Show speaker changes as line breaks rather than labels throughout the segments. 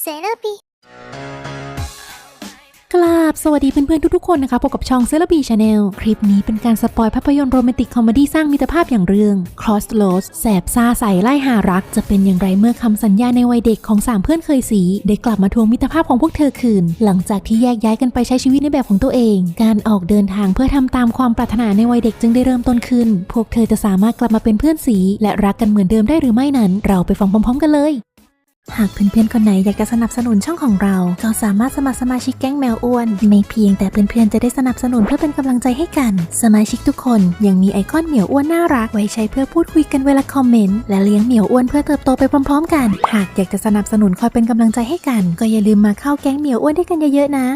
เซรบี
กราบสวัสดีเพื่อนๆทุกๆคนนะคะพบกับช่องเซเลบีชาแนลคลิปนี้เป็นการสปอยภาพยนตร์โรแมนติกคอมดี้สร้างมิตรภาพอย่างเรื่อง Cross Roads แสบซาใส่ไล่หารัก จะเป็นอย่างไรเมื่อคำสัญญาในวัยเด็กของ 3 เพื่อนเคยสี ได้กลับมาทวงมิตรภาพของพวกเธอคืน หลังจากที่แยกย้ายกันไปใช้ชีวิตในแบบของตัวเอง การออกเดินทางเพื่อทำตามความปรารถนาในวัยเด็กจึงได้เริ่มต้นขึ้น พวกเธอจะสามารถกลับมาเป็นเพื่อนสี และรักกันเหมือนเดิมได้หรือไม่นั้น เราไปฟังพร้อม ๆ กันเลย หากเพื่อนๆ คนไหนอยากจะสนับสนุนช่องของเรา ก็สามารถสมัครสมาชิกแก๊งแมวอ้วน ไม่เพียงแต่เพื่อนๆ จะได้สนับสนุนเพื่อเป็นกำลังใจให้กัน สมาชิกทุกคนยังมีไอคอนเหมียวอ้วนน่ารัก ไว้ใช้เพื่อพูดคุยกันเวลาคอมเมนต์ และเลี้ยงเหมียวอ้วนเพื่อเติบโตไปพร้อมๆ กัน หากอยากจะสนับสนุนคอยเป็นกำลังใจให้กัน ก็อย่าลืมมาเข้าแก๊งเหมียวอ้วนด้วยกันเยอะๆนะ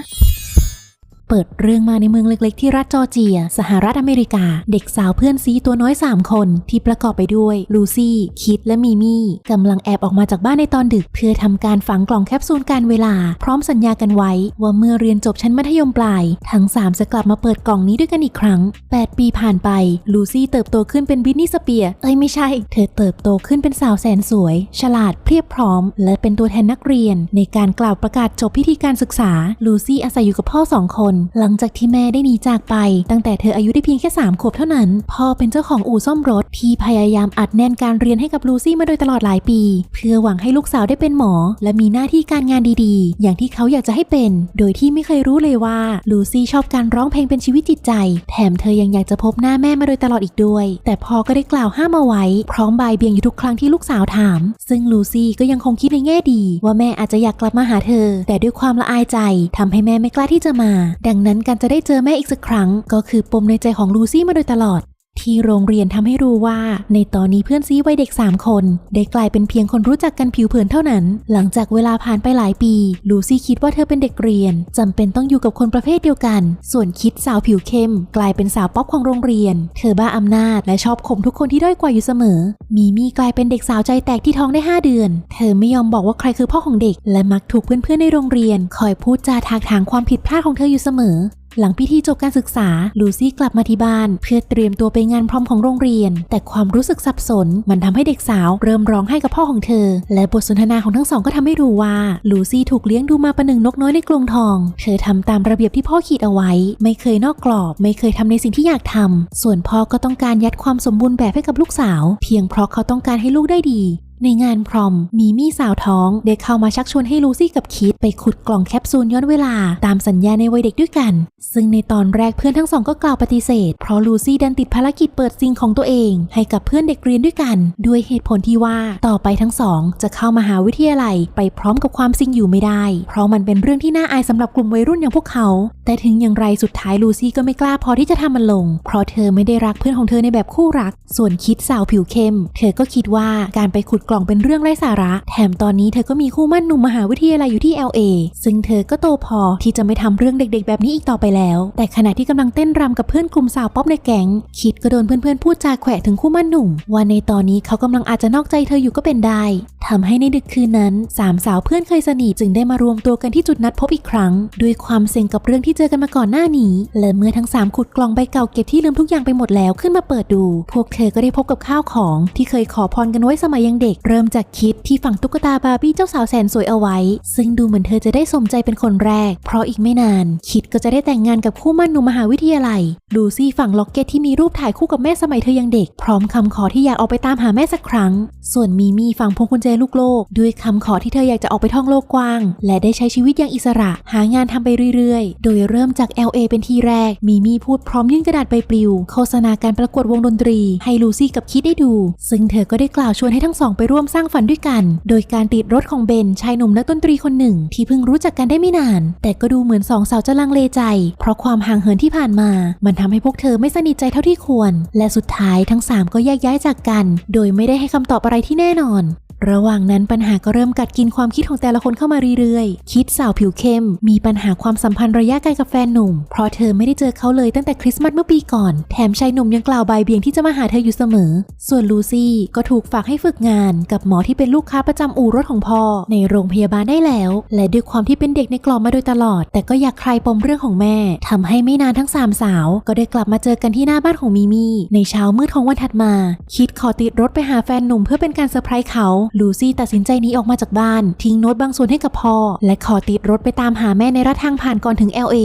เปิดเรื่องมาในเมืองเล็กๆ ที่รัฐจอร์เจีย สหรัฐอเมริกา เด็กสาวเพื่อนซีตัวน้อย 3 คน ที่ประกอบไปด้วยลูซี่ คิด และมีมี่กำลังแอบออกมาจากบ้านในตอนดึก เพื่อทำการฝังกล่องแคปซูลการเวลา พร้อมสัญญากันไว้ ว่าเมื่อเรียนจบชั้นมัธยมปลาย ทั้ง 3 จะกลับมาเปิดกล่องนี้ด้วยกันอีกครั้ง 8 ปีผ่านไป ลูซี่เติบโตขึ้นเป็นบิทนี่สเปีย เอ้ยไม่ใช่ เธอเติบโตขึ้นเป็นสาวแสนสวย ฉลาดเพียบพร้อม และเป็นตัวแทนนักเรียน ในการกล่าวประกาศจบพิธีการศึกษา ลูซี่อาศัยอยู่กับพ่อสองคนหลังจากที่แม่ได้หนีจากไป ตั้งแต่เธออายุได้เพียงแค่3ขวบเท่านั้น พ่อเป็นเจ้าของอู่ซ่อมรถที่พยายามอัดแน่นการเรียนให้กับลูซี่มาโดยตลอดหลายปี เพื่อหวังให้ลูกสาวได้เป็นหมอ และมีหน้าที่การงานดีๆ อย่างที่เขาอยากจะให้เป็น โดยที่ไม่เคยรู้เลยว่าลูซี่ชอบการร้องเพลงเป็นชีวิตจิตใจ แถมเธอยังอยากจะพบหน้าแม่มาโดยตลอดอีกด้วย แต่พ่อก็ได้กล่าวห้ามเอาไว้ พร้อมบายเบี่ยงอยู่ทุกครั้งที่ลูกสาวถาม ซึ่งลูซี่ก็ยังคงคิดในแง่ดี ว่าแม่อาจจะอยากกลับมาหาเธอ แต่ด้วยความละอายใจทำให้แม่ไม่กล้าที่จะมาดังนั้นการจะได้เจอแม่อีกสักครั้ง ก็คือปมในใจของลูซี่มาโดยตลอด ที่โรงเรียนทำให้รู้ว่า ในตอนนี้เพื่อนซีวัยเด็ก 3 คน ได้กลายเป็นเพียงคนรู้จักกันผิวเผินเท่านั้น หลังจากเวลาผ่านไปหลายปี ลูซี่คิดว่าเธอเป็นเด็กเรียนจำเป็นต้องอยู่กับคนประเภทเดียวกัน ส่วนคิดสาวผิวเข้ม กลายเป็นสาวป๊อปของโรงเรียน เธอบ้าอำนาจและชอบข่มทุกคนที่ด้อยกว่าอยู่เสมอ มีมี่กลายเป็นเด็กสาวใจแตกที่ท้องได้ 5 เดือน เธอไม่ยอมบอกว่าใครคือพ่อของเด็ก และมักถูกเพื่อนๆในโรงเรียน คอยพูดจาถากถางความผิดพลาดของเธออยู่เสมอ หลังพิธีจบการศึกษา ลูซี่กลับมาที่บ้าน เพื่อเตรียมตัวไปงานพร้อมของโรงเรียน แต่ความรู้สึกสับสน มันทำให้เด็กสาวเริ่มร้องไห้กับพ่อของเธอ และบทสนทนาของทั้งสองก็ทำให้รู้ว่า ลูซี่ถูกเลี้ยงดูมาประหนึ่งนกน้อยในกรงทอง เธอทำตามระเบียบที่พ่อขีดเอาไว้ ไม่เคยนอกกรอบ ไม่เคยทำในสิ่งที่อยากทำส่วนพ่อก็ต้องการยัดความสมบูรณ์แบบให้กับลูกสาว เพียงเพราะเขาต้องการให้ลูกได้ดี ในงานพรอมมีมี่สาวท้องได้เข้ามาชักชวนให้ลูซี่กับคิดไปขุดกล่องแคปซูลย้อนเวลา ตามสัญญาในวัยเด็กด้วยกัน ซึ่งในตอนแรกเพื่อนทั้งสองก็กล่าวปฏิเสธ เพราะลูซี่ดันติดภารกิจเปิดซิงของตัวเอง ให้กับเพื่อนเด็กเรียนด้วยกัน ด้วยเหตุผลที่ว่าต่อไปทั้งสองจะเข้ามาหาวิทยาลัยไปพร้อมกับความซิงอยู่ไม่ได้ เพราะมันเป็นเรื่องที่น่าอายสำหรับกลุ่มวัยรุ่นอย่างพวกเขา แต่ถึงอย่างไรสุดท้ายลูซี่ก็ไม่กล้าพอที่จะทำมันลง เพราะเธอไม่ได้รักเพื่อนของเธอในแบบคู่รัก ส่วนคิดสาวผิวเข้ม เธอก็คิดว่าการไปขุดกล่องเป็นเรื่องไร้สาระ แถมตอนนี้เธอก็มีคู่มั่นหนุ่มมหาวิทยาลัยอยู่ที่ LA ซึ่งเธอก็โตพอที่จะไม่ทำเรื่องเด็กๆ แบบนี้อีกต่อไปแล้ว แต่ขณะที่กำลังเต้นรำกับเพื่อนกลุ่มสาวป๊อปในแก๊งคิดก็โดนเพื่อนๆพูดจาแขวะถึงคู่มั่นหนุ่มว่าในตอนนี้เขากำลังอาจจะนอกใจเธออยู่ก็เป็นได้ทำให้ในดึกคืนนั้นสามสาวเพื่อนเคยสนิทจึงได้มารวมตัวกันที่จุดนัดพบอีกครั้ง ด้วยความเซ็งกับเรื่องที่เจอกันมาก่อนหน้านี้ และเมื่อทั้งสามขุดกล่องใบเก่าเก็บที่ลืมทุกอย่างไปหมดแล้วขึ้นมาเปิดดู พวกเธอก็ได้พบกับข้าวของที่เคยขอพรกันไว้สมัยยังเด็กเริ่มจากคิดที่ฝังตุ๊กตาบาร์บี้เจ้าสาวแสนสวยเอาไว้ ซึ่งดูเหมือนเธอจะได้สมใจเป็นคนแรก เพราะอีกไม่นาน คิดก็จะได้แต่งงานกับคู่มั่นหนุ่มมหาวิทยาลัยลูซี่ฝังล็อกเก็ตที่มีรูปถ่ายคู่กับแม่สมัยเธอยังเด็ก พร้อมคำขอที่อยากออกไปตามหาแม่สักครั้ง ส่วนมีมี่ฝังพวงกุญแจลูกโลก ด้วยคำขอที่เธออยากจะออกไปท่องโลกกว้าง และได้ใช้ชีวิตอย่างอิสระ หางานทำไปเรื่อยๆ โดยเริ่มจาก LA เป็นที่แรก มีมี่พูดพร้อมยื่นกระดาษใบปลิว โฆษณาการประกวดวงดนตรี ให้ลูซี่กับคิดได้ดู ซึ่งเธอก็ได้กล่าวชวนให้ทั้งสองไปร่วมสร้างฝันด้วยกัน โดยการติดรถของเบนชายหนุ่มนักดนตรีคนหนึ่ง ที่เพิ่งรู้จักกันได้ไม่นาน แต่ก็ดูเหมือนสองสาวจะลังเลใจ เพราะความห่างเหินที่ผ่านมา มันทำให้พวกเธอไม่สนิทใจเท่าที่ควร และสุดท้ายทั้งสามก็แยกย้ายจากกัน โดยไม่ได้ให้คำตอบอะไรที่แน่นอน ระหว่างนั้นปัญหาก็เริ่มกัดกินความคิดของแต่ละคนเข้ามาเรื่อยๆ คิดสาวผิวเข้ม มีปัญหาความสัมพันธ์ระยะไกลกับแฟนหนุ่ม เพราะเธอไม่ได้เจอเขาเลยตั้งแต่คริสต์มาสเมื่อปีก่อน แถมชายหนุ่มยังกล่าวใบเบี่ยงที่จะมาหาเธออยู่เสมอ ส่วนลูซี่ก็ถูกฝากให้ฝึกงานกับหมอที่เป็นลูกค้าประจำอู่รถของพ่อ ในโรงพยาบาลได้แล้ว และด้วยความที่เป็นเด็กในกล่องมาโดยตลอด แต่ก็อยากคลายปมเรื่องของแม่ทำให้ไม่นานทั้งสามสาว ก็ได้กลับมาเจอกันที่หน้าบ้านของมิมี่ในเช้ามืดของวันถัดมา คิดขอติดรถไปหาแฟนหนุ่มเพื่อเป็นการเซอร์ไพรส์เขาลูซี่ตัดสินใจหนีออกมาจากบ้าน ทิ้งโน้ตบางส่วนให้กับพ่อ และขอติดรถไปตามหาแม่ในรัฐทางผ่านก่อนถึง LA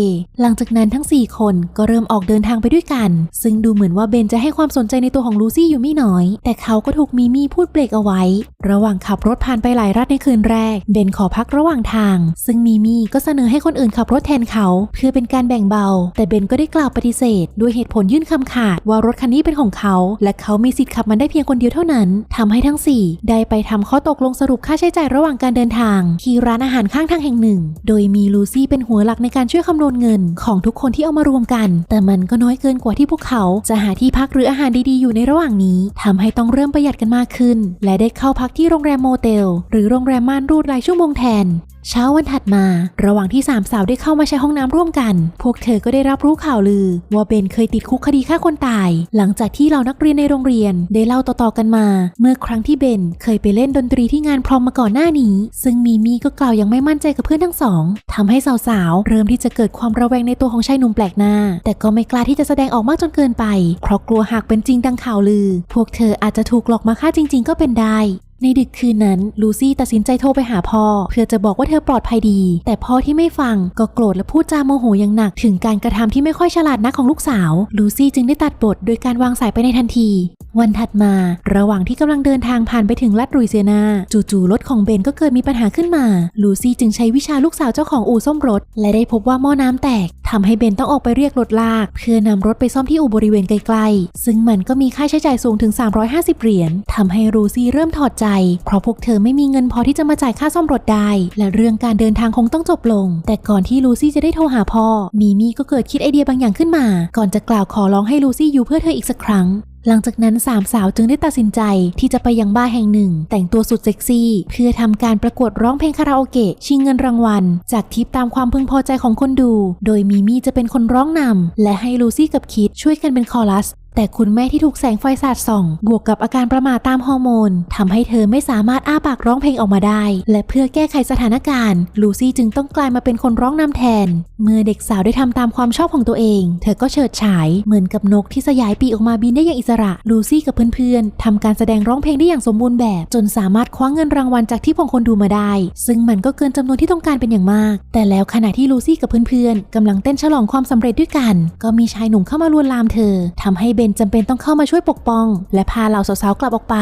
หลังจากนั้นทั้ง 4 คนก็เริ่มออกเดินทางไปด้วยกัน ซึ่งดูเหมือนว่าเบนจะให้ความสนใจในตัวของลูซี่อยู่ไม่น้อย แต่เขาก็ถูกมีมี่พูดเบรกเอาไว้ ระหว่างขับรถผ่านไปหลายรัฐในคืนแรก เบนขอพักระหว่างทาง ซึ่งมีมี่ก็เสนอให้คนอื่นขับรถแทนเขา เพื่อเป็นการแบ่งเบา แต่เบนก็ได้กล่าวปฏิเสธ ด้วยเหตุผลยื่นคำขาดว่ารถคันนี้เป็นของเขา และเขามีสิทธิ์ขับมันได้เพียงคนเดียวเท่านั้นทำให้ทั้ง 4 ได้ไปททำข้อตกลงสรุปค่าใช้จ่ายระหว่างการเดินทาง ที่ร้านอาหารข้างทางแห่งหนึ่ง โดยมีลูซี่เป็นหัวหลักในการช่วยคำนวณเงินของทุกคนที่เอามารวมกัน แต่มันก็น้อยเกินกว่าที่พวกเขาจะหาที่พักหรืออาหารดีๆอยู่ในระหว่างนี้ทำให้ต้องเริ่มประหยัดกันมากขึ้น และได้เข้าพักที่โรงแรมโมเตล หรือโรงแรมม่านรูดรายชั่วโมงแทนเช้าวันถัดมา ระหว่างที่สามสาวได้เข้ามาใช้ห้องน้ำร่วมกัน พวกเธอก็ได้รับรู้ข่าวลือ ว่าเบนเคยติดคุกคดีฆ่าคนตาย หลังจากที่เหล่านักเรียนในโรงเรียนได้เล่าต่อๆกันมา เมื่อครั้งที่เบนเคยไปเล่น่นดนตรีที่งานพร้อมมาก่อนหน้านี้ ซึ่งมีมี่ก็กล่าวยังไม่มั่นใจกับเพื่อนทั้งสองทำให้สาวๆ เริ่มที่จะเกิดความระแวงในตัวของชายหนุ่มแปลกหน้า แต่ก็ไม่กล้าที่จะแสดงออกมากจนเกินไป เพราะกลัวหากเป็นจริงดังข่าวลือ พวกเธออาจจะถูกหลอกมาฆ่าจริง ๆ ก็เป็นได้ในดึกคืนนั้นลูซี่ตัดสินใจโทรไปหาพ่อ เพื่อจะบอกว่าเธอปลอดภัยดี แต่พ่อที่ไม่ฟังก็โกรธและพูดจาโมโหอย่างหนัก ถึงการกระทำที่ไม่ค่อยฉลาดนักของลูกสาว ลูซี่จึงได้ตัดบทโดยการวางสายไปในทันที วันถัดมา ระหว่างที่กำลังเดินทางผ่านไปถึงรัฐลุยเซียนา จู่ๆรถของเบนก็เกิดมีปัญหาขึ้นมา ลูซี่จึงใช้วิชาลูกสาวเจ้าของอู่ซ่อมรถ และได้พบว่าหม้อน้ำแตกทำให้เบนต้องออกไปเรียกรถลาก เพื่อนำรถไปซ่อมที่อู่บริเวณใกลๆ ซึ่งมันก็มีค่าใช้จ่ายสูงถึง 350 เหรียญทำให้ลูซี่เริ่มถอดใจ เพราะพวกเธอไม่มีเงินพอที่จะมาจ่ายค่าซ่อมรถได้ และเรื่องการเดินทางคงต้องจบลง แต่ก่อนที่ลูซี่จะได้โทรหาพ่อ มีมี่ก็เกิดคิดไอเดียบางอย่างขึ้นมา ก่อนจะกล่าวขอร้องให้ลูซี่อยู่เพื่อเธออีกสักครั้ง หลังจากนั้นสามสาวจึงได้ตัดสินใจที่จะไปยังบ้าร์แห่งหนึ่ง แต่งตัวสุดเซ็กซี่ เพื่อทำการประกวดร้องเพลงคาราโอเกะชิงเงินรางวัล จากทิปตามความพึงพอใจของคนดู โดยมีมี่จะเป็นคนร้องนำและให้ลูซี่กับคิดช่วยกันเป็นคอรัส แต่คุณแม่ที่ถูกแสงไฟสาดส่อง บวกกับอาการประมาทตามฮอร์โมนทำให้เธอไม่สามารถอ้าปากร้องเพลงออกมาได้ และเพื่อแก้ไขสถานการณ์ ลูซี่จึงต้องกลายมาเป็นคนร้องนำแทน เมื่อเด็กสาวได้ทำตามความชอบของตัวเอง เธอก็เฉิดฉายเหมือนกับนกที่สยายปีกออกมาบินได้อย่างอิสระ ลูซี่กับเพื่อนๆทำการแสดงร้องเพลงได้อย่างสมบูรณ์แบบ จนสามารถคว้าเงินรางวัลจากที่พงคนดูมาได้ ซึ่งมันก็เกินจำนวนที่ต้องการเป็นอย่างมาก แต่แล้วขณะที่ลูซี่กับเพื่อนๆกำลังเต้นฉลองความสำเร็จด้วยกัน ก็มีชายหนุ่มเข้ามาลวนลามเธอทำให้เบนจำเป็นต้องเข้ามาช่วยปกป้อง และพาเหล่าสาวๆกลับออกไป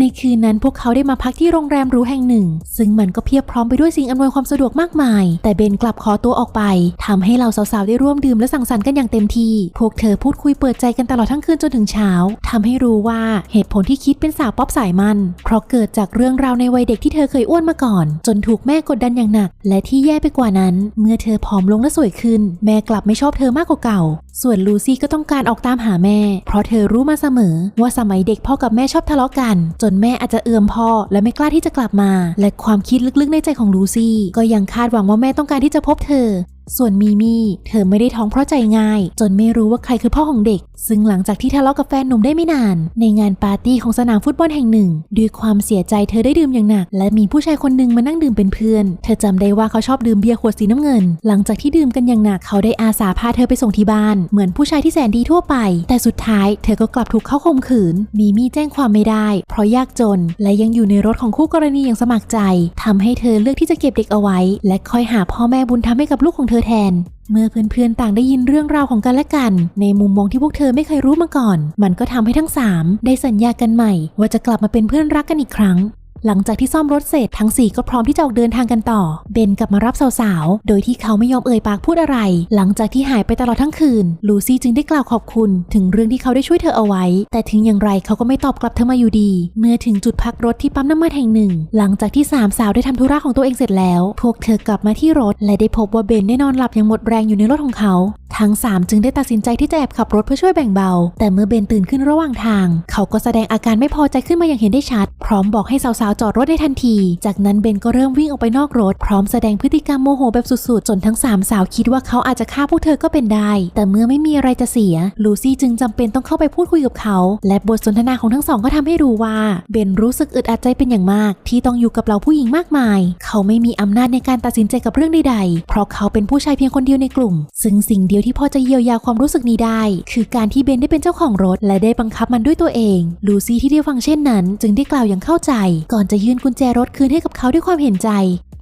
ในคืนนั้นพวกเขาได้มาพักที่โรงแรมหรูแห่งหนึ่ง ซึ่งมันก็เพียบพร้อมไปด้วยสิ่งอำนวยความสะดวกมากมาย แต่เบนกลับขอตัวออกไปทำให้เหล่าสาวๆได้ร่วมดื่มและสังสรรค์กันอย่างเต็มที่ พวกเธอพูดคุยเปิดใจกันตลอดทั้งคืนจนถึงเช้าทำให้รู้ว่าเหตุผลที่คิดเป็นสาวป๊อปสายมัน เพราะเกิดจากเรื่องราวในวัยเด็กที่เธอเคยอ้วนมาก่อน จนถูกแม่กดดันอย่างหนัก และที่แย่ไปกว่านั้น เมื่อเธอผอมลงและสวยขึ้น แม่กลับไม่ชอบเธอมากกว่าเก่า ส่วนลูซี่ก็ต้องการออกตามหาแม่ เพราะเธอรู้มาเสมอ ว่าสมัยเด็กพ่อกับแม่ชอบทะเลาะกันจนแม่อาจจะเอือมพ่อ และไม่กล้าที่จะกลับมา และความคิดลึกๆในใจของลูซี่ ก็ยังคาดหวังว่าแม่ต้องการที่จะพบเธอ ส่วนมีมี่เธอไม่ได้ท้องเพราะใจง่าย จนไม่รู้ว่าใครคือพ่อของเด็ก ซึ่งหลังจากที่ทะเลาะกับแฟนหนุ่มได้ไม่นาน ในงานปาร์ตี้ของสนามฟุตบอลแห่งหนึ่ง ด้วยความเสียใจเธอได้ดื่มอย่างหนัก และมีผู้ชายคนหนึ่งมานั่งดื่มเป็นเพื่อน เธอจำได้ว่าเขาชอบดื่มเบียร์ขวดสีน้ำเงิน หลังจากที่ดื่มกันอย่างหนักเขาได้อาสาพาเธอไปส่งที่บ้าน เหมือนผู้ชายที่แสนดีทั่วไป แต่สุดท้ายเธอก็กลับถูกเขาข่มขืน มีมี่แจ้งความไม่ได้ เพราะยากจน และยังอยู่ในรถของคู่กรณีอย่างสมัครใจทำให้เธอเลือกที่จะเก็บเด็กเอาไว้ และคอยหาพ่อแม่บุญทำให้กับลูกของธอแทน เมื่อเพื่อนๆต่างได้ยินเรื่องราวของกันและกัน ในมุมมองที่พวกเธอไม่เคยรู้มาก่อน มันก็ทำให้ทั้ง 3 ได้สัญญากันใหม่ ว่าจะกลับมาเป็นเพื่อนรักกันอีกครั้ง หลังจากที่ซ่อมรถเสร็จทั้ง 4 ก็พร้อมที่จะออกเดินทางกันต่อ เบนกลับมารับสาวๆ โดยที่เขาไม่ยอมเอ่ยปากพูดอะไร หลังจากที่หายไปตลอดทั้งคืน ลูซี่จึงได้กล่าวขอบคุณ ถึงเรื่องที่เขาได้ช่วยเธอเอาไว้ แต่ถึงอย่างไรเขาก็ไม่ตอบกลับเธอมาอยู่ดี เมื่อถึงจุดพักรถที่ปั๊มน้ำมันแห่งหนึ่ง หลังจากที่สามสาวได้ทำธุระของตัวเองเสร็จแล้ว พวกเธอกลับมาที่รถ และได้พบว่าเบนได้นอนหลับอย่างหมดแรงอยู่ในรถของเขา ทั้ง 3 จึงได้ตัดสินใจที่จะแอบขับรถเพื่อช่วยแบ่งเบา แต่เมื่อเบนตื่นขึ้นระหว่างทาง เขาก็แสดงอาการไม่พอใจขึ้นมาอย่างเห็นได้ชัด พร้อมบอกให้สาวๆจอดรถได้ทันที จากนั้นเบนก็เริ่มวิ่งออกไปนอกรถ พร้อมแสดงพฤติกรรมโมโหแบบสุดๆ จนทั้ง 3 สาวคิดว่าเขาอาจจะฆ่าพวกเธอก็เป็นได้ แต่เมื่อไม่มีอะไรจะเสีย ลูซี่จึงจำเป็นต้องเข้าไปพูดคุยกับเขา และบทสนทนาของทั้งสองก็ทำให้รู้ว่า เบนรู้สึกอึดอัดใจเป็นอย่างมาก ที่ต้องอยู่กับเราผู้หญิงมากมาย เขาไม่มีอำนาจในการตัดสินใจกับเรื่องใดๆ เพราะเขาเป็นผู้ชายเพียงคนเดียวในกลุ่ม ซึ่งสิ่งเดียวที่พอจะเยียวยาความรู้สึกนี้ได้ คือการที่เบนได้เป็นเจ้าของรถ และได้บังคับมันด้วยตัวเอง ลูซี่ที่ได้ฟังเช่นนั้น จึงได้กล่าวอย่างเข้าใจก่อนอนจะยื่นกุญแจรถคืนให้กับเขาด้วยความเห็นใจ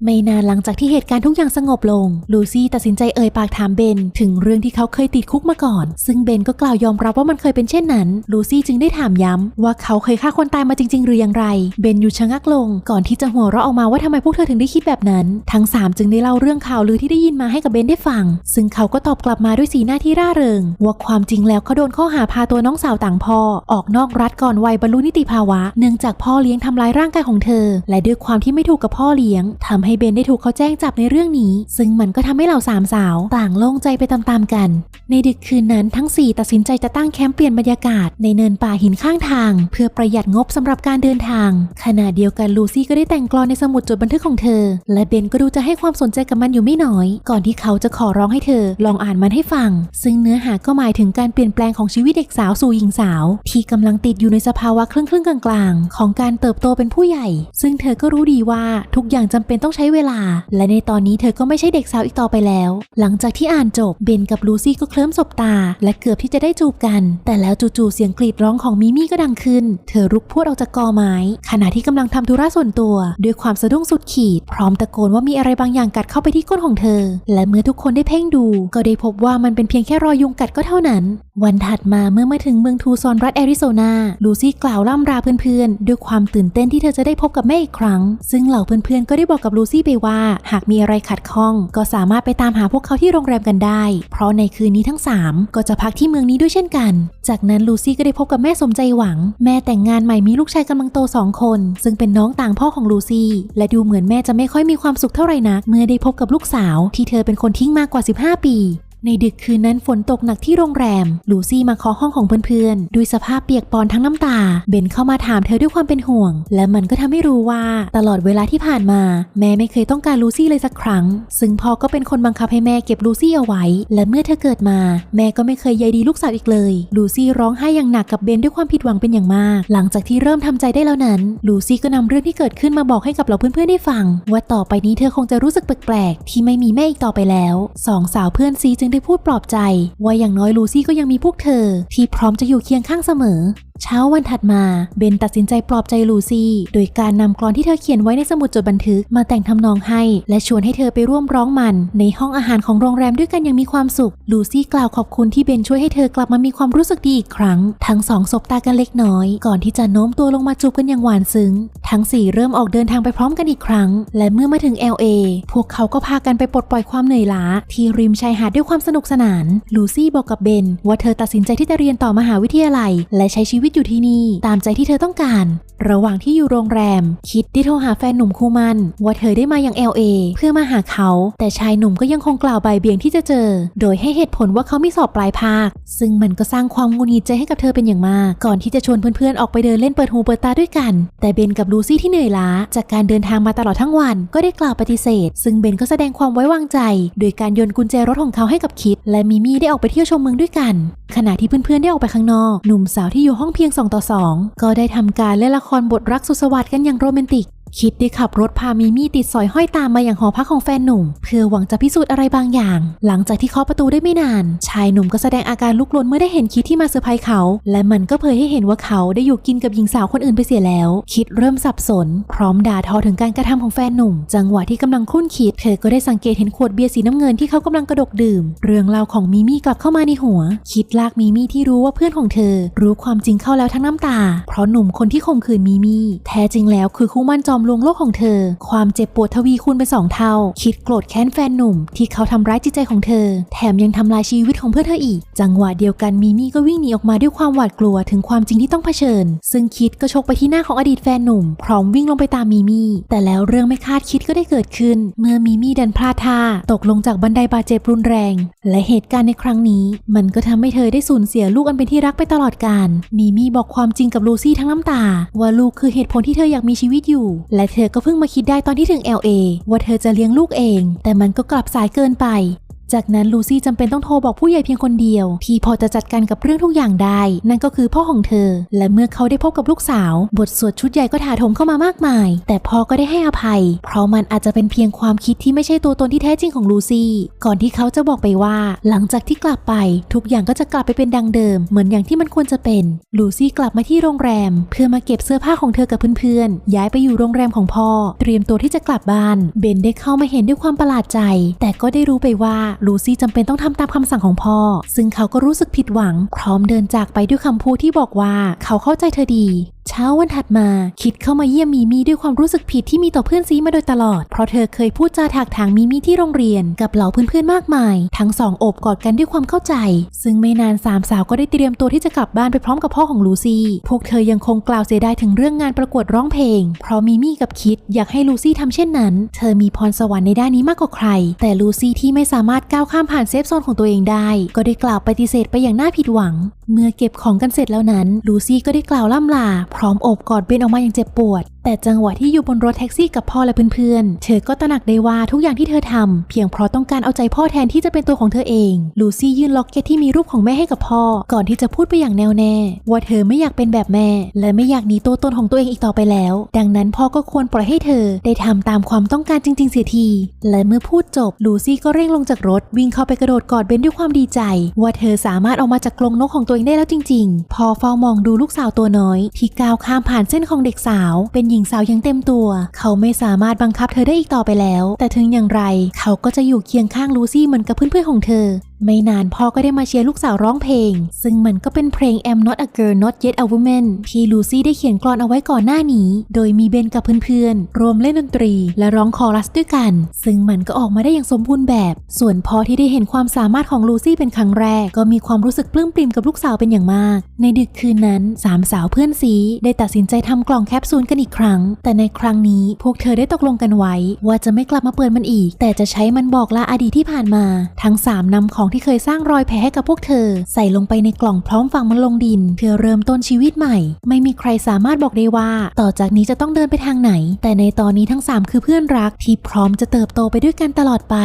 ไม่นานหลังจากที่เหตุการณ์ทุกอย่างสงบลง ลูซี่ตัดสินใจเอ่ยปากถามเบน ถึงเรื่องที่เขาเคยติดคุกมาก่อน ซึ่งเบนก็กล่าวยอมรับว่ามันเคยเป็นเช่นนั้น ลูซี่จึงได้ถามย้ำว่าเขาเคยฆ่าคนตายมาจริง ๆ หรืออย่างไร เบนอยู่ชะงักลง ก่อนที่จะหัวเราะออกมาว่าทำไมพวกเธอถึงได้คิดแบบนั้น ทั้งสามจึงได้เล่าเรื่องข่าวลือที่ได้ยินมาให้กับเบนได้ฟัง ซึ่งเขาก็ตอบกลับมาด้วยสีหน้าที่ร่าเริง ว่าความจริงแล้วเขาโดนข้อหาพาตัวน้องสาวต่างพ่อ ออกนอกรัฐก่อนวัยบรรลุนิติภาวะ เนื่องจากพ่อเลี้ยงทำร้ายร่างกายของเธอ และด้วยความที่ไม่ถูกกับพ่อเลี้ยงทำให้เบนได้ถูกเขาแจ้งจับในเรื่องนี้ ซึ่งมันก็ทำให้เหล่าสามสาวต่างโล่งใจไปตามๆกัน ในดึกคืนนั้นทั้ง 4 ตัดสินใจจะตั้งแคมป์เปลี่ยนบรรยากาศในเนินป่าหินข้างทาง เพื่อประหยัดงบสำหรับการเดินทาง ขณะเดียวกันลูซี่ก็ได้แต่งกลอนในสมุดจดบันทึกของเธอ และเบนก็ดูจะให้ความสนใจกับมันอยู่ไม่น้อย ก่อนที่เขาจะขอร้องให้เธอ ลองอ่านมันให้ฟัง ซึ่งเนื้อหาก็หมายถึงการเปลี่ยนแปลงของชีวิตเด็กสาวสู่หญิงสาว ที่กำลังติดอยู่ในสภาวะครึ่งๆกลางๆ ของการเติบโตเป็นผู้ใหญ่ ซึ่งเธอก็รู้ดีว่าทุกอย่างจำเป็นต้องใช้ช้เวลา และในตอนนี้เธอก็ไม่ใช่เด็กสาวอีกต่อไปแล้ว หลังจากที่อ่านจบเบนกับลูซี่ก็เคลิ้มสบตา และเกือบที่จะได้จูบกัน แต่แล้วจู่ๆเสียงกรีดร้องของมิมี่ก็ดังขึ้น เธอรุกพรวดออกจากกอไม้ ขณะที่กำลังทำธุระส่วนตัว ด้วยความสะดุ้งสุดขีด พร้อมตะโกนว่ามีอะไรบางอย่างกัดเข้าไปที่ก้นของเธอ และเมื่อทุกคนได้เพ่งดู ก็ได้พบว่ามันเป็นเพียงแค่รอยยุงกัดก็เท่านั้น วันถัดมาเมื่อมาถึงเมืองทูซอนรัฐแอริโซนาลูซี่กล่าวล่ำราเพื่อนๆด้วยความตื่นเต้นที่เธอจะได้พบกับแม่อีกครั้ง ซึ่งเหล่าเพื่อนๆก็ได้บอกกับลูซี่ไปว่า หากมีอะไรขัดข้อง ก็สามารถไปตามหาพวกเขาที่โรงแรมกันได้ เพราะในคืนนี้ทั้ง 3 ก็จะพักที่เมืองนี้ด้วยเช่นกัน จากนั้นลูซี่ก็ได้พบกับแม่สมใจหวัง แม่แต่งงานใหม่มีลูกชายกำลังโตสองคน ซึ่งเป็นน้องต่างพ่อของลูซี่ และดูเหมือนแม่จะไม่ค่อยมีความสุขเท่าไหร่นัก เมื่อได้พบกับลูกสาวที่เธอเป็นคนทิ้งมากกว่า 15 ปี ในดึกคืนนั้นฝนตกหนักที่โรงแรม ลูซี่มาเคาะห้องของเพื่อนๆด้วยสภาพเปียกปอนทั้งน้ำตา เบนเข้ามาถามเธอด้วยความเป็นห่วง และมันก็ทำให้รู้ว่าตลอดเวลาที่ผ่านมา แม่ไม่เคยต้องการลูซี่เลยสักครั้ง ซึ่งพ่อก็เป็นคนบังคับให้แม่เก็บลูซี่เอาไว้ และเมื่อเธอเกิดมา แม่ก็ไม่เคยใยดีลูกสาวอีกเลย ลูซี่ร้องไห้อย่างหนักกับเบนด้วยความผิดหวังเป็นอย่างมาก หลังจากที่เริ่มทำใจได้แล้วนั้น ลูซี่ก็นำเรื่องที่เกิดขึ้นมาบอกให้กับเหล่าเพื่อนๆได้ฟัง ว่าต่อไปนี้เธอคงจะรู้สึกแปลกๆที่ไม่มีแม่อีกต่อไปแล้วสองสาวเพื่อนซีจึงได้พูดปลอบใจ ว่าอย่างน้อยลูซี่ก็ยังมีพวกเธอ ที่พร้อมจะอยู่เคียงข้างเสมอ เช้าวันถัดมาเบนตัดสินใจปลอบใจลูซี่ โดยการนำกลอนที่เธอเขียนไว้ในสมุดจดบันทึกมาแต่งทำนองให้ และชวนให้เธอไปร่วมร้องมัน ในห้องอาหารของโรงแรมด้วยกันอย่างมีความสุข ลูซี่กล่าวขอบคุณที่เบนช่วยให้เธอกลับมามีความรู้สึกดีอีกครั้ง ทั้งสองสบตากันเล็กน้อย ก่อนที่จะโน้มตัวลงมาจูบกันอย่างหวานซึ้ง ทั้งสี่เริ่มออกเดินทางไปพร้อมกันอีกครั้ง และเมื่อมาถึง LA พวกเขาก็พากันไปปลดปล่อยความเหนื่อยล้า ที่ริมชายหาดด้วยความสนุกสนาน ลูซี่บอกกับเบนว่าเธอตัดสินใจที่จะเรียนต่อมหาวิทยาลัย และใช้ชีวิตอยู่ที่นี่ ตามใจที่เธอต้องการ ระหว่างที่อยู่โรงแรม คิดได้โทรหาแฟนหนุ่มคู่มัน ว่าเธอได้มาอย่าง LA เพื่อมาหาเขา แต่ชายหนุ่มก็ยังคงกล่าวใบเบี่ยงที่จะเจอ โดยให้เหตุผลว่าเขามีสอบปลายภาค ซึ่งมันก็สร้างความงุนงิดใจให้กับเธอเป็นอย่างมาก ก่อนที่จะชวนเพื่อนๆออกไปเดินเล่นเปิดหูเปิดตาด้วยกัน แต่เบนกับลูซี่ที่เหนื่อยล้า จากการเดินทางมาตลอดทั้งวัน ก็ได้กล่าวปฏิเสธ ซึ่งเบนก็แสดงความไว้วางใจ โดยการโยนกุญแจรถของเขาให้กับคิด และมิมี่ได้ออกไปเที่ยวชมเมืองด้วยกัน ขณะที่เพื่อนๆได้ออกไปข้างนอก หนุ่มสาวที่อยู่ห้องเพียง2ต่อ2ก็ได้ทำการเล่นละครบทรักสุสวัสดิ์กันอย่างโรแมนติก คิดได้ขับรถพามิมี่ติดสอยห้อยตามมาอย่างหอพักของแฟนหนุ่ม เพื่อหวังจะพิสูจน์อะไรบางอย่าง หลังจากที่เคาะประตูได้ไม่นาน ชายหนุ่มก็แสดงอาการลุกลนเมื่อได้เห็นคิดที่มาเซอร์ไพรส์เขา และมันก็เผยให้เห็นว่าเขาได้อยู่กินกับหญิงสาวคนอื่นไปเสียแล้ว คิดเริ่มสับสน พร้อมด่าทอถึงการกระทำของแฟนหนุ่ม จังหวะที่กำลังคุ้นคิด เธอก็ได้สังเกตเห็นขวดเบียร์สีน้ำเงินที่เขากำลังกระดกดื่ม เรื่องราวของมิมี่กลับเข้ามาในหัว คิดลากมิมี่ที่รู้ว่าเพื่อนของเธอ รู้ความจริงเข้าแล้วทั้งน้ำตา เพราะหนุ่มคนที่ข่มขืนมิมี่แท้จริงแล้วคือคู่มั่นจอมลวงโลกของเธอ ความเจ็บปวดทวีคูณเป็นสองเท่า คิดโกรธแค้นแฟนหนุ่ม ที่เขาทำร้ายจิตใจของเธอ แถมยังทำลายชีวิตของเพื่อนเธออีก จังหวะเดียวกันมิมี่ก็วิ่งหนีออกมาด้วยความหวาดกลัวถึงความจริงที่ต้องเผชิญ ซึ่งคิดก็ชกไปที่หน้าของอดีตแฟนหนุ่ม พร้อมวิ่งลงไปตามมิมี่แต่แล้วเรื่องไม่คาดคิดก็ได้เกิดขึ้น เมื่อมิมี่ดันพลาดท่าตกลงจากบันไดบาดเจ็บรุนแรง และเหตุการณ์ในครั้งนี้ มันก็ทำให้เธอได้สูญเสียลูกอันเป็นที่รักไปตลอดกาลมิมี่บอกความจริงกับลูซี่ทั้งน้ำตา ว่าลูกคือเหตุผลที่เธออยากมีชีวิตอยู่และเธอก็เพิ่งมาคิดได้ตอนที่ถึง LA ว่าเธอจะเลี้ยงลูกเอง แต่มันก็กลับสายเกินไป จากนั้นลูซี่จำเป็นต้องโทรบอกผู้ใหญ่เพียงคนเดียว ที่พอจะจัดการกับเรื่องทุกอย่างได้ นั่นก็คือพ่อของเธอ และเมื่อเขาได้พบกับลูกสาว บทสวดชุดใหญ่ก็ถาโถมเข้ามามากมาย แต่พ่อก็ได้ให้อภัย เพราะมันอาจจะเป็นเพียงความคิดที่ไม่ใช่ตัวตนที่แท้จริงของลูซี่ ก่อนที่เขาจะบอกไปว่า หลังจากที่กลับไป ทุกอย่างก็จะกลับไปเป็นดังเดิม เหมือนอย่างที่มันควรจะเป็นลูซี่กลับมาที่โรงแรม เพื่อมาเก็บเสื้อผ้าของเธอกับเพื่อนๆย้ายไปอยู่โรงแรมของพ่อ เตรียมตัวที่จะกลับบ้าน เบนได้เข้ามาเห็นด้วยความประหลาดใจ แต่ก็ได้รู้ไปว่าลูซี่จำเป็นต้องทำตามคำสั่งของพ่อ ซึ่งเขาก็รู้สึกผิดหวัง พร้อมเดินจากไปด้วยคำพูดที่บอกว่าเขาเข้าใจเธอดีเช้าวันถัดมาคิดเข้ามาเยี่ยมมีมี่ด้วยความรู้สึกผิดที่มีต่อเพื่อนซีมาโดยตลอด เพราะเธอเคยพูดจาถากถางมีมี่ที่โรงเรียนกับเหล่าเพื่อนๆมากมาย ทั้งสองโอบกอดกันด้วยความเข้าใจ ซึ่งไม่นานสามสาวก็ได้เตรียมตัวที่จะกลับบ้านไปพร้อมกับพ่อของลูซี่พวกเธอยังคงกล่าวเสียดายถึงเรื่องงานประกวดร้องเพลง เพราะมีมี่กับคิดอยากให้ลูซี่ทำเช่นนั้น เธอมีพรสวรรค์ในด้านนี้มากกว่าใคร แต่ลูซี่ที่ไม่สามารถก้าวข้ามผ่านเซฟโซนของตัวเองได้ ก็ได้กล่าวปฏิเสธไปอย่างน่าผิดหวัง เมื่อเก็บของกันเสร็จแล้วนั้น ลูซี่ก็ได้กล่าวล่ำลาพร้อมโอบกอดบินออกมาอย่างเจ็บปวดแต่จังหวะที่อยู่บนรถแท็กซี่กับพ่อและเพื่อนๆ เธอก็ตระหนักได้ว่าทุกอย่างที่เธอทำเพียงเพราะต้องการเอาใจพ่อแทนที่จะเป็นตัวของเธอเอง ลูซี่ยื่นล็อกเก็ตที่มีรูปของแม่ให้กับพ่อ ก่อนที่จะพูดไปอย่างแน่วแน่ ว่าเธอไม่อยากเป็นแบบแม่ และไม่อยากหนีตัวตนของตัวเองอีกต่อไปแล้ว ดังนั้นพ่อก็ควรปล่อยให้เธอ ได้ทำตามความต้องการจริงๆเสียที และเมื่อพูดจบลูซี่ก็เร่งลงจากรถ วิ่งเข้าไปกระโดดกอดเบนด้วยความดีใจ ว่าเธอสามารถออกมาจากกรงนกของตัวเองได้แล้วจริง ๆ พอเฝ้ามองดูลูกสาวตัวน้อย ที่ก้าวข้ามผ่านเส้นของเด็กสาวเป็นหญิงสาวอย่างเต็มตัว เขาไม่สามารถบังคับเธอได้อีกต่อไปแล้ว แต่ถึงอย่างไร เขาก็จะอยู่เคียงข้างลูซี่เหมือนกับเพื่อนๆของเธอ ไม่นานพ่อก็ได้มาเชียร์ลูกสาวร้องเพลง ซึ่งมันก็เป็นเพลง I'm not a girl not yet a woman ที่ลูซี่ได้เขียนกลอนเอาไว้ก่อนหน้านี้ โดยมีเบนกับเพื่อนๆรวมเล่นดนตรี และร้องคอรัสด้วยกัน ซึ่งมันก็ออกมาได้อย่างสมบูรณ์แบบ ส่วนพ่อที่ได้เห็นความสามารถของลูซี่เป็นครั้งแรก ก็มีความรู้สึกปลื้มปริ่มกับลูกสาวเป็นอย่างมาก ในดึกคืนนั้นสามสาวเพื่อนซีได้ตัดสินใจทำกล่องแคปซูลกันอีกครั้งแต่ในครั้งนี้พวกเธอได้ตกลงกันไว้ ว่าจะไม่กลับมาเปิดมันอีก แต่จะใช้มันบอกลาอดีตที่ผ่านมา ทั้งสามนำของที่เคยสร้างรอยแผลให้กับพวกเธอ ใส่ลงไปในกล่องพร้อมฝังมันลงดิน เพื่อเริ่มต้นชีวิตใหม่ ไม่มีใครสามารถบอกได้ว่า ต่อจากนี้จะต้องเดินไปทางไหน แต่ในตอนนี้ทั้ง 3 คือเพื่อนรักที่พร้อมจะเติบโตไปด้วยกันตลอดไป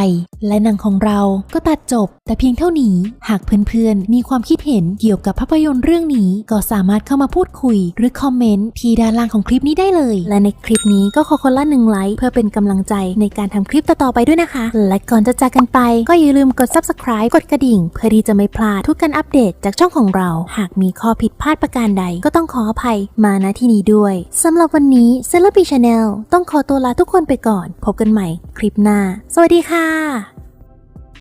และหนังของเราก็ตัดจบ แต่เพียงเท่านี้หากเพื่อนๆมีความคิดเห็นเกี่ยวกับภาพยนตร์เรื่องนี้ ก็สามารถเข้ามาพูดคุย หรือคอมเมนต์ที่ด้านล่างของคลิปนี้ได้เลยและในคลิปนี้ก็ขอคนละหนึ่งไลค์เพื่อเป็นกำลังใจในการทำคลิปต่อๆไปด้วยนะคะ และก่อนจะจากกันไป ก็อย่าลืมกด subscribe กดกระดิ่ง เพื่อที่จะไม่พลาดทุกการอัปเดตจากช่องของเรา หากมีข้อผิดพลาดประการใด ก็ต้องขออภัยมาณที่นี้ด้วยสำหรับวันนี้ c e l e b r i Channel ต้องขอตัวลาทุกคนไปก่อน พบกันใหม่คลิปหน้า สวัสดีค่ะ